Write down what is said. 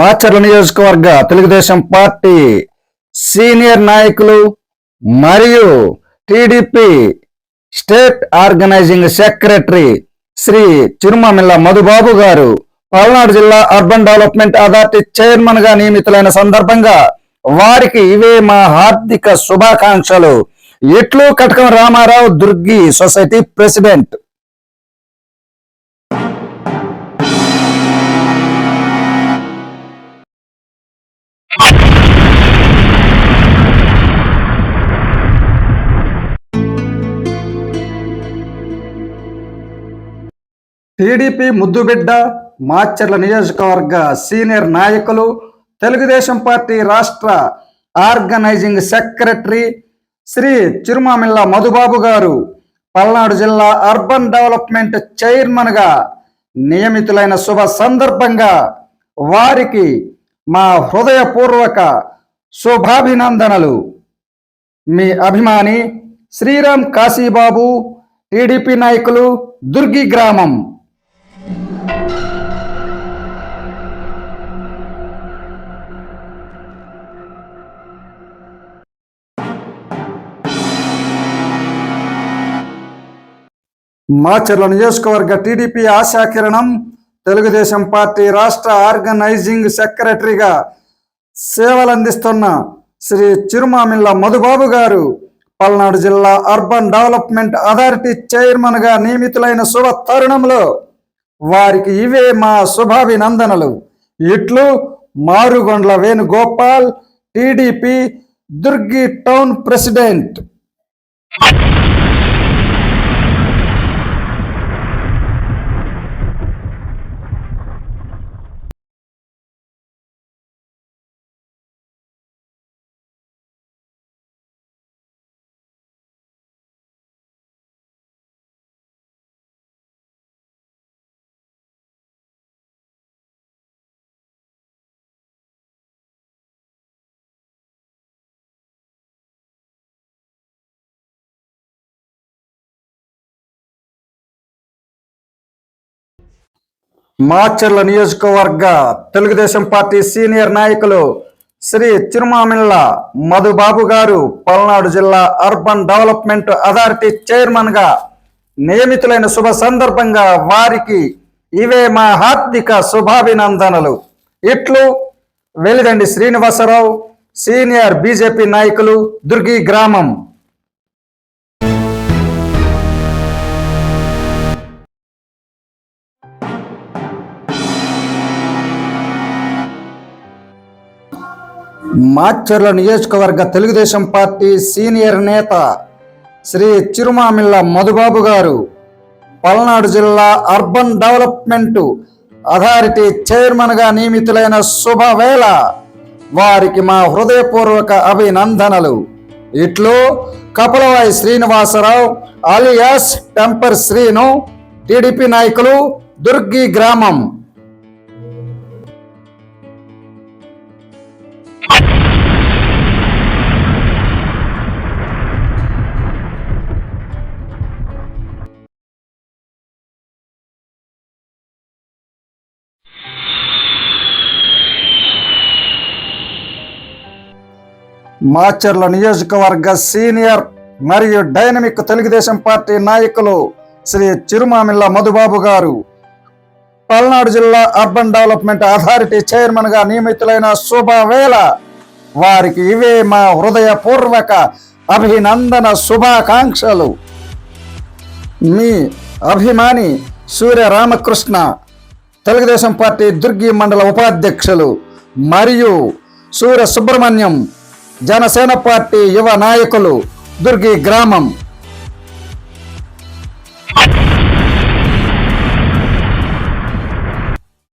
మాచర్ల నియోజకవర్గ Telugu Desam party senior నాయకులు మరియు TDP state organizing secretary Shri Chirumamilla Madhubabu గారు పల్నాడు జిల్లా అర్బన్ డెవలప్మెంట్ అథారిటీ చైర్మన్గా నియమితులైన సందర్భంగా వారికి ఇవే మా హార్దిక శుభాకాంక్షలు. ఎట్లు Katakam Ramarao Durgi society president. TDP ముద్దుబిడ్డ మాచర్ల నియోజకవర్గ సీనియర్ నాయకులు తెలుగుదేశం పార్టీ రాష్ట్ర ఆర్గనైజింగ్ సెక్రటరీ శ్రీ చిరుమామిల్ల మధుబాబు గారు పల్నాడు జిల్లా అర్బన్ డెవలప్మెంట్ చైర్మన్గా నియమితులైన శుభ సందర్భంగా వారికి మా హృదయపూర్వక శుభాభినందనలు. మీ అభిమాని శ్రీరామ్ కాశీబాబు టీడీపీ నాయకులు దుర్గి గ్రామం. మాచర్ల నియోజకవర్గ టీడీపీ ఆశాకిరణం తెలుగుదేశం పార్టీ రాష్ట్ర ఆర్గనైజింగ్ సెక్రటరీగా సేవలందిస్తున్న శ్రీ చిరుమామిళ్ళ మధుబాబు గారు పల్నాడు జిల్లా అర్బన్ డెవలప్మెంట్ అథారిటీ చైర్మన్గా నియమితులైన శుభ తరుణంలో వారికి ఇవే మా శుభాభినందనలు. ఇట్లు Marugondla Venugopal TDP Durgi town president. Macherla నియోజకవర్గ తెలుగుదేశం పార్టీ సీనియర్ నాయకులు శ్రీ చిరుమామిళ్ళ మధుబాబు గారు పల్నాడు జిల్లా అర్బన్ డెవలప్మెంట్ అథారిటీ చైర్మన్గా నియమితులైన శుభ సందర్భంగా వారికి ఇవే మా హార్దిక శుభాభినందనలు. ఇట్లు వెలిదండి శ్రీనివాసరావు సీనియర్ బీజేపీ నాయకులు దుర్గి గ్రామం. మాచర్ల నియోజకవర్గ తెలుగుదేశం పార్టీ సీనియర్ నేత శ్రీ చిరుమామిళ్ళ మధుబాబు గారు పల్నాడు జిల్లా అర్బన్ డెవలప్మెంట్ అథారిటీ చైర్మన్గా నియమితులైన శుభవేళ. వారికి మా హృదయపూర్వక అభినందనలు. ఇట్లు Kapalavayi Srinivasarao alias temper Srinu TDP నాయకులు దుర్గి గ్రామం. మాచర్ల నియోజకవర్గ సీనియర్ మరియు డైనమిక్ తెలుగుదేశం పార్టీ నాయకులు శ్రీ చిరుమామిళ్ళ మధుబాబు గారు. పల్నాడు జిల్లా అర్బన్ డెవలప్మెంట్ అథారిటీ చైర్మన్గా నియమితులైన శుభవేళ. వారికి ఇవే మా హృదయపూర్వక అభినందన శుభాకాంక్షలు. మీ అభిమాని సూర్య రామకృష్ణ తెలుగుదేశం పార్టీ దుర్గి మండల ఉపాధ్యక్షులు మరియు సూర్య సుబ్రహ్మణ్యం జనసేన పార్టీ యువ నాయకులు దుర్గి గ్రామం.